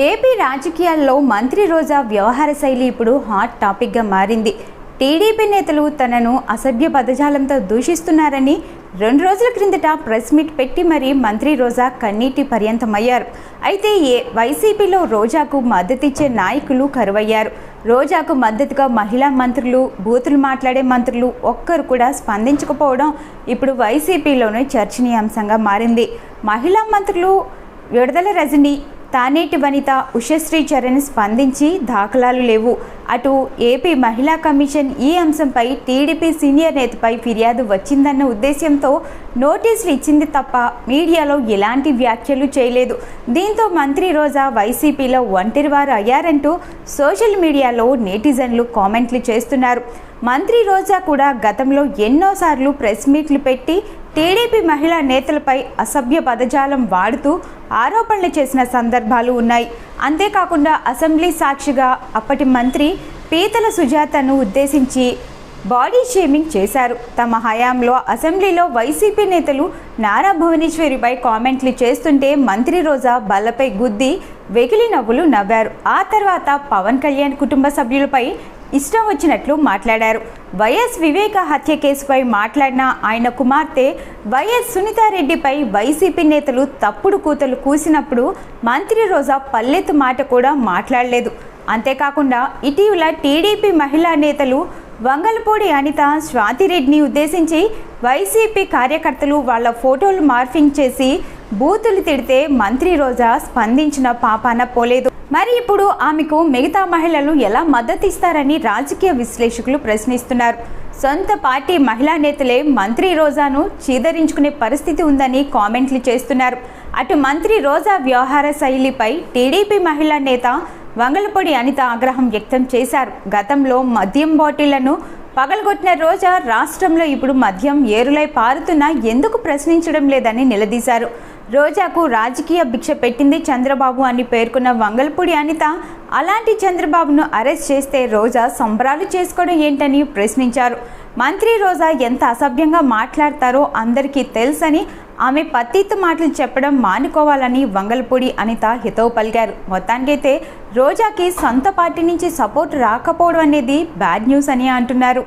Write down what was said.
AP రాజకీయాల్లో మంత్రి రోజా వ్యవహార శైలి ఇప్పుడు హాట్ టాపిక్గా మారింది. టీడీపీ నేతలు తనను అసభ్య పదజాలంతో దూషిస్తున్నారని రెండు రోజుల క్రిందట ప్రెస్ మీట్ పెట్టి మరీ మంత్రి రోజా కన్నీటి పర్యంతమయ్యారు. అయితే ఏ వైసీపీలో రోజాకు మద్దతిచ్చే నాయకులు కరువయ్యారు. రోజాకు మద్దతుగా మహిళా మంత్రులు బూతులు మాట్లాడే మంత్రులు ఒక్కరు కూడా స్పందించకపోవడం ఇప్పుడు వైసీపీలోనే చర్చనీయాంశంగా మారింది. మహిళా మంత్రులు విడుదల రజని తానేటి వనిత ఉషశ్రీ చరణ్ స్పందించి దాఖలాలు లేవు. అటు ఏపీ మహిళా కమిషన్ ఈ అంశంపై టీడీపీ సీనియర్ నేతపై ఫిర్యాదు వచ్చిందన్న ఉద్దేశ్యంతో నోటీసులు ఇచ్చింది తప్ప మీడియాలో ఎలాంటి వ్యాఖ్యలు చేయలేదు. దీంతో మంత్రి రోజా వైసీపీలో ఒంటరివారు అయ్యారంటూ సోషల్ మీడియాలో నెటిజన్లు కామెంట్లు చేస్తున్నారు. మంత్రి రోజా కూడా గతంలో ఎన్నోసార్లు ప్రెస్ మీట్లు పెట్టి టీడీపీ మహిళా నేతలపై అసభ్య పదజాలం వాడుతూ ఆరోపణలు చేసిన సందర్భాలు ఉన్నాయి. అంతేకాకుండా అసెంబ్లీ సాక్షిగా అప్పటి మంత్రి పీతల సుజాతను ఉద్దేశించి బాడీ షేమింగ్ చేశారు. తమ హయాంలో అసెంబ్లీలో వైసీపీ నేతలు నారా భువనేశ్వరిపై కామెంట్లు చేస్తుంటే మంత్రి రోజా బల్లపై గుద్ది వెకిలి నవ్వులు నవ్వారు. ఆ తర్వాత పవన్ కళ్యాణ్ కుటుంబ సభ్యులపై ఇష్టం వచ్చినట్లు మాట్లాడారు. వైఎస్ వివేక హత్య కేసుపై మాట్లాడిన ఆయన కుమార్తె వైఎస్ సునీతారెడ్డిపై వైసీపీ నేతలు తప్పుడు కూతలు కూసినప్పుడు మంత్రి రోజా పల్లెత్తు మాట కూడా మాట్లాడలేదు. అంతేకాకుండా ఇటీవల టీడీపీ మహిళా నేతలు వంగలపూడి అనిత స్వాతిరెడ్డిని ఉద్దేశించి వైసీపీ కార్యకర్తలు వాళ్ళ ఫోటోలు మార్ఫింగ్ చేసి బూతులు తిడితే మంత్రి రోజా స్పందించిన పాపాన పోలేదు. మరి ఇప్పుడు ఆమెకు మిగతా మహిళలు ఎలా మద్దతు ఇస్తారని రాజకీయ విశ్లేషకులు ప్రశ్నిస్తున్నారు. సొంత పార్టీ మహిళా నేతలే మంత్రి రోజాను చీదరించుకునే పరిస్థితి ఉందని కామెంట్లు చేస్తున్నారు. అటు మంత్రి రోజా వ్యవహార శైలిపై టీడీపీ మహిళా నేత వంగలపొడి అనిత ఆగ్రహం వ్యక్తం చేశారు. గతంలో మద్యం బాటిళ్ళను పగలగొట్టిన రోజా రాష్ట్రంలో ఇప్పుడు మద్యం ఏరులై పారుతున్నా ఎందుకు ప్రశ్నించడం లేదని నిలదీశారు. రోజాకు రాజకీయ భిక్ష పెట్టింది చంద్రబాబు అని పేర్కొన్న వంగల్పూడి అనిత అలాంటి చంద్రబాబును అరెస్ట్ చేస్తే రోజా సంబరాలు చేసుకోవడం ఏంటని ప్రశ్నించారు. మంత్రి రోజా ఎంత అసభ్యంగా మాట్లాడతారో అందరికీ తెలుసని ఆమె పత్తిత్తు మాటలు చెప్పడం మానుకోవాలని వంగల్పూడి అనిత హితవు పలికారు. మొత్తానికైతే రోజాకి సొంత పార్టీ నుంచి సపోర్ట్ రాకపోవడం అనేది బ్యాడ్ న్యూస్ అని అంటున్నారు.